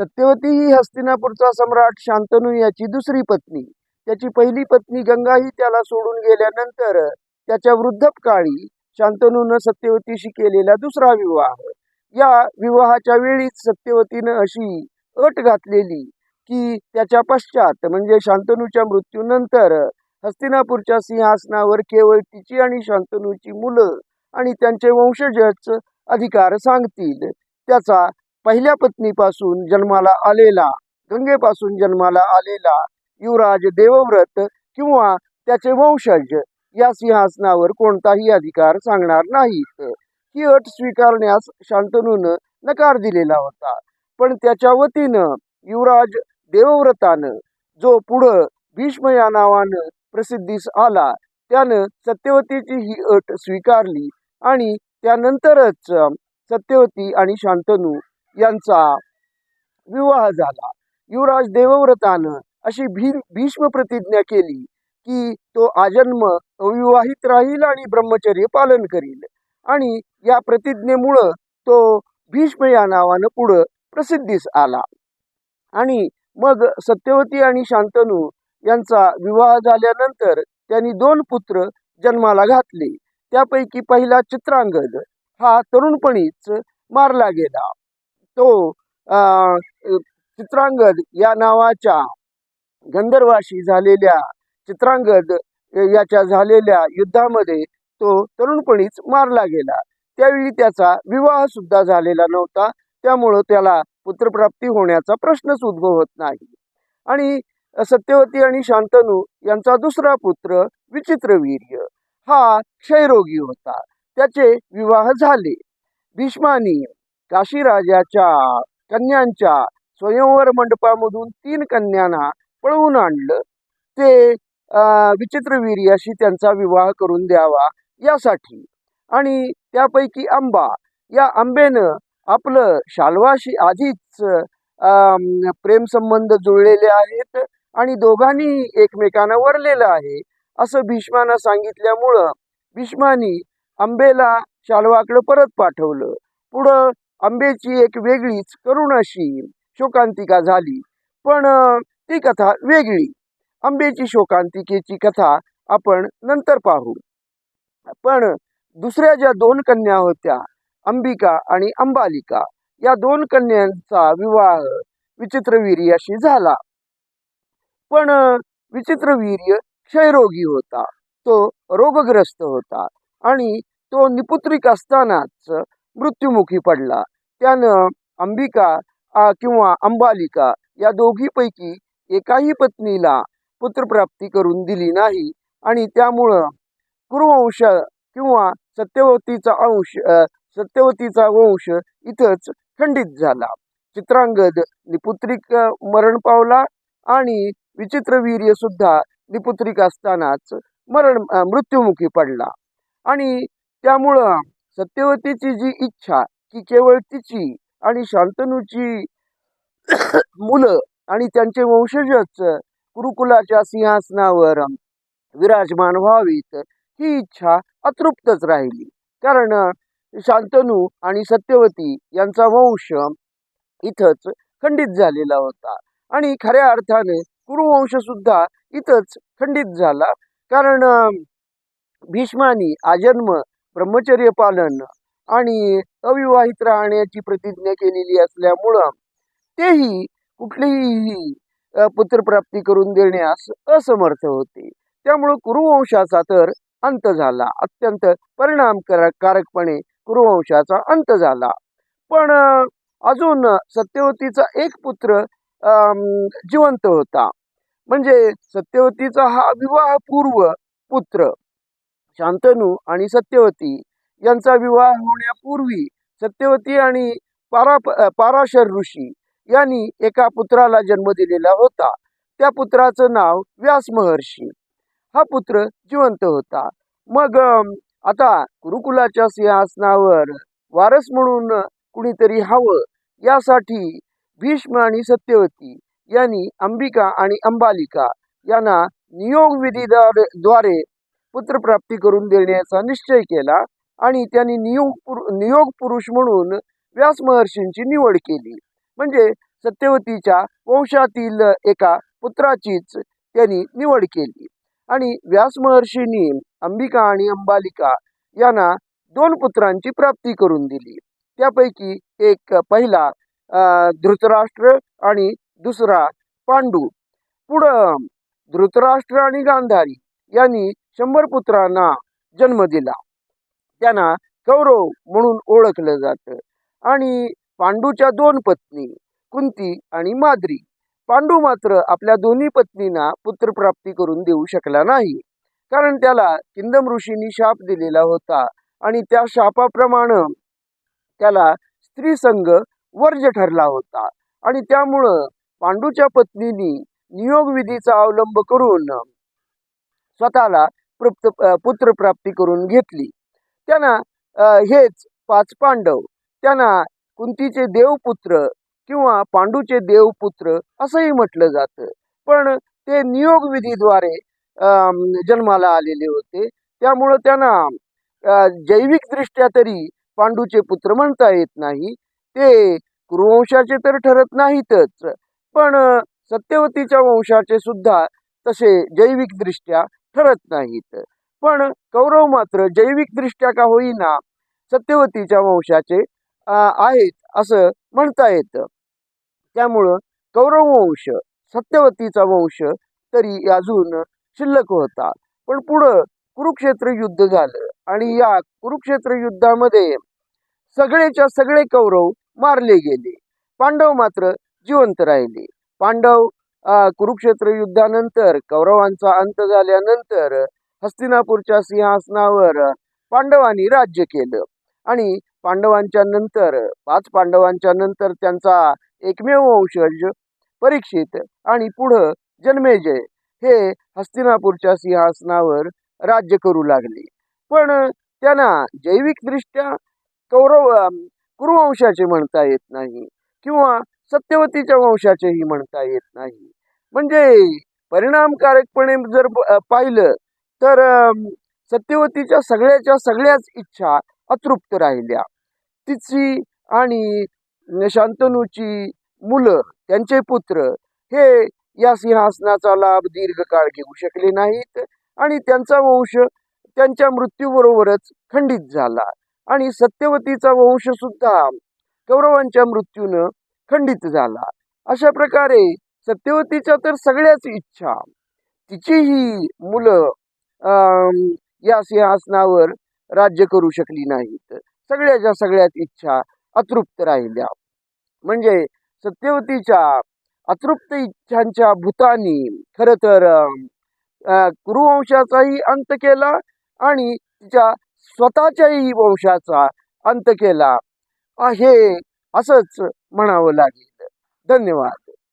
सत्यवती ही हस्तिनापूरचा सम्राट शांतनू याची दुसरी पत्नी. त्याची पहिली पत्नी गंगा ही त्याला सोडून गेल्यानंतर त्याच्या वृद्धपकाळी शांतनूनं सत्यवतीशी केलेला दुसरा विवाह. या विवाहाच्या वेळीच सत्यवतीनं अशी अट घातलेली की त्याच्या पश्चात म्हणजे शांतनूच्या मृत्यूनंतर हस्तिनापूरच्या सिंहासनावर केवळ तिची आणि शांतनूची मुलं आणि त्यांचे वंशजच अधिकार सांगतील. त्याचा पहिल्या पत्नीपासून जन्माला आलेला गंगेपासून जन्माला आलेला युवराज देवव्रत किंवा त्याचे वंशज या सिंहासनावर कोणताही अधिकार सांगणार नाहीत. ही अट स्वीकारण्यास शांतनूनं नकार दिलेला होता. पण त्याच्या वतीनं युवराज देवव्रतानं जो पुढं भीष्म या नावानं प्रसिद्धीस आला त्यानं सत्यवतीची ही अट स्वीकारली आणि त्यानंतरच सत्यवती आणि शांतनू यांचा विवाह झाला. युवराज देवव्रतानं अशी भी भीष्म प्रतिज्ञा केली की तो आजन्म अविवाहित राहील आणि ब्रह्मचर्य पालन करील. आणि या प्रतिज्ञेमुळं तो भीष्म या नावानं पुढं प्रसिद्धीस आला. आणि मग सत्यवती आणि शांतनू यांचा विवाह झाल्यानंतर त्यांनी दोन पुत्र जन्माला घातले. त्यापैकी पहिला चित्रांगद हा तरुणपणीच मारला गेला. तो चित्रांगद या नावाच्या गंधर्वाशी झालेल्या चित्रांगद याच्या झालेल्या युद्धामध्ये तो तरुणपणीच मारला गेला. त्यावेळी त्याचा विवाह सुद्धा झालेला नव्हता. त्यामुळं त्याला पुत्रप्राप्ती होण्याचा प्रश्नच उद्भवत नाही. आणि सत्यवती आणि शांतनू यांचा दुसरा पुत्र विचित्रवीर्य हा क्षयरोगी होता. त्याचे विवाह झाले. भीष्मानी काशीराजाच्या कन्यांच्या स्वयंवर मंडपामधून तीन कन्यांना पळवून आणलं. ते विचित्रवीर्याशी त्यांचा विवाह करून द्यावा यासाठी. आणि त्यापैकी आंबा या आंबेनं आपलं शाल्वाशी आधीच प्रेमसंबंध जुळलेले आहेत आणि दोघांनी एकमेकांना वरलेलं आहे असं भीष्मानं सांगितल्यामुळं भीष्मानी आंबेला शाल्वाकडं परत पाठवलं. पुढं आंबेची एक वेगळीच करुण अशी शोकांतिका झाली. पण ती कथा वेगळी. आंबेची शोकांतिकेची कथा आपण नंतर पाहू. पण दुसऱ्या ज्या दोन कन्या होत्या अंबिका आणि अंबालिका या दोन कन्यांचा विवाह विचित्रवीर्याशी झाला. पण विचित्रवीर्य क्षयरोगी होता. तो रोगग्रस्त होता आणि तो निपुत्रिक असतानाच मृत्युमुखी पडला. त्यानं अंबिका किंवा अंबालिका या दोघीपैकी एकाही पत्नीला पुत्रप्राप्ती करून दिली नाही आणि त्यामुळं कुरुवंश किंवा सत्यवतीचा अंश सत्यवतीचा वंश इथंच खंडित झाला. चित्रांगद निपुत्रिक मरण पावला आणि विचित्रवीर्य सुद्धा निपुत्रिक असतानाच मरण मृत्युमुखी पडला. आणि त्यामुळं सत्यवतीची जी इच्छा की केवळ तिची आणि शांतनूची मुलं आणि त्यांचे वंशजच गुरुकुलाच्या सिंहासनावर विराजमान व्हावीत. ही इच्छा अतृप्तच राहिली. कारण शांतनू आणि सत्यवती यांचा वंश इथंच खंडित झालेला होता. आणि खऱ्या अर्थाने कुरुवंश सुद्धा इथंच खंडित झाला. कारण भीष्मानी आजन्म ब्रह्मचर्य पालन आणि अविवाहित राहण्याची प्रतिज्ञा केलेली असल्यामुळं तेही कुठलीही पुत्रप्राप्ती करून देण्यास असमर्थ होते. त्यामुळं कुरुवंशाचा तर अंत झाला. अत्यंत परिणामकारक कारकपणे कुरुवंशाचा अंत झाला. पण अजून सत्यवतीचा एक पुत्र जिवंत होता. म्हणजे सत्यवतीचा हा विवाहपूर्व पुत्र शांतनू आणि सत्यवती. यांचा विवाह होण्यापूर्वी सत्यवती आणि पारा पाराशर ऋषी यांनी एका पुत्राला जन्म दिलेला होता. त्या पुत्राचं नाव व्यास महर्षी. हा पुत्र जिवंत होता. मग आता गुरुकुलाच्या सिंहासनावर वारस म्हणून कुणीतरी हवं यासाठी भीष्म आणि सत्यवती यांनी अंबिका आणि अंबालिका यांना नियोग विधीद्वारे पुत्रप्राप्ती करून देण्याचा निश्चय केला. आणि त्यांनी नियोग पुरु नियोग पुरुष म्हणून व्यास महर्षींची निवड केली. म्हणजे सत्यवतीच्या वंशातील एका पुत्राचीच त्यांनी निवड केली. आणि व्यास महर्षींनी अंबिका आणि अंबालिका यांना दोन पुत्रांची प्राप्ती करून दिली. त्यापैकी एक पहिला धृतराष्ट्र आणि दुसरा पांडू. पुढं धृतराष्ट्र आणि गांधारी यांनी शंभर पुत्रांना जन्म दिला. त्यांना कौरव म्हणून ओळखलं जातं. आणि पांडूच्या दोन पत्नी कुंती आणि माद्री. पांडू मात्र आपल्या दोन्ही पत्नींना पुत्रप्राप्ती करून देऊ शकला नाही. कारण त्याला किंदम ऋषींनी शाप दिलेला होता आणि त्या शापाप्रमाणे त्याला स्त्री संघ वर्ज ठरला होता. आणि त्यामुळं पांडूच्या पत्नीनी नियोग विधीचा अवलंब करून स्वतःला पुत्र पुत्रप्राप्ती करून घेतली. त्यांना हेच पाच पांडव त्यांना कुंतीचे देवपुत्र किंवा पांडूचे देवपुत्र असंही म्हटलं जातं. पण ते नियोग विधीद्वारे जन्माला आलेले होते. त्यामुळं त्यांना जैविकदृष्ट्या तरी पांडूचे पुत्र म्हणता येत नाही. ते कुरुवंशाचे तर ठरत नाहीतच. पण सत्यवतीच्या वंशाचे सुद्धा तसे जैविकदृष्ट्या ठरत नाहीत. पण कौरव मात्र जैविकदृष्ट्या का होईना सत्यवतीच्या वंशाचे आहेत असं म्हणता येतं. त्यामुळं कौरव वंश सत्यवतीचा वंश तरी अजून शिल्लक होता. पण पुढं कुरुक्षेत्र युद्ध झालं आणि या कुरुक्षेत्र युद्धामध्ये सगळेच्या सगळे कौरव मारले गेले. पांडव मात्र जिवंत राहिले. पांडव कुरुक्षेत्र युद्धानंतर कौरवांचा अंत झाल्यानंतर हस्तिनापूरच्या सिंहासनावर पांडवांनी राज्य केलं. आणि पांडवांच्या नंतर पाच पांडवांच्या नंतर त्यांचा एकमेव वंशज परीक्षित आणि पुढं जन्मेजय हे हस्तिनापूरच्या सिंहासनावर राज्य करू लागले. पण त्यांना जैविकदृष्ट्या कौरव कुरुवंशाचे म्हणता येत नाही किंवा सत्यवतीच्या वंशाचेही म्हणता येत नाही. म्हणजे परिणामकारकपणे जर पाहिलं तर सत्यवतीच्या सगळ्याच्या सगळ्याच इच्छा अतृप्त राहिल्या. तिची आणि शांतनूची मुलं त्यांचे पुत्र हे या सिंहासनाचा लाभ दीर्घकाळ घेऊ शकले नाहीत आणि त्यांचा वंश त्यांच्या मृत्यूबरोबरच खंडित झाला. आणि सत्यवतीचा वंश सुद्धा कौरवांच्या मृत्यूनं खंडित झाला. अशा प्रकारे सत्यवतीच्या तर सगळ्याच इच्छा तिचीही मुलं या सिंहासनावर राज्य करू शकली नाहीत. सगळ्याच्या सगळ्यात इच्छा अतृप्त राहिल्या. म्हणजे सत्यवतीच्या अतृप्त इच्छांच्या भूतानी खरं तर कुरुवंशाचाही अंत केला आणि तिच्या स्वतःच्याही वंशाचा अंत केला. हे असंच म्हणावं लागेल. धन्यवाद.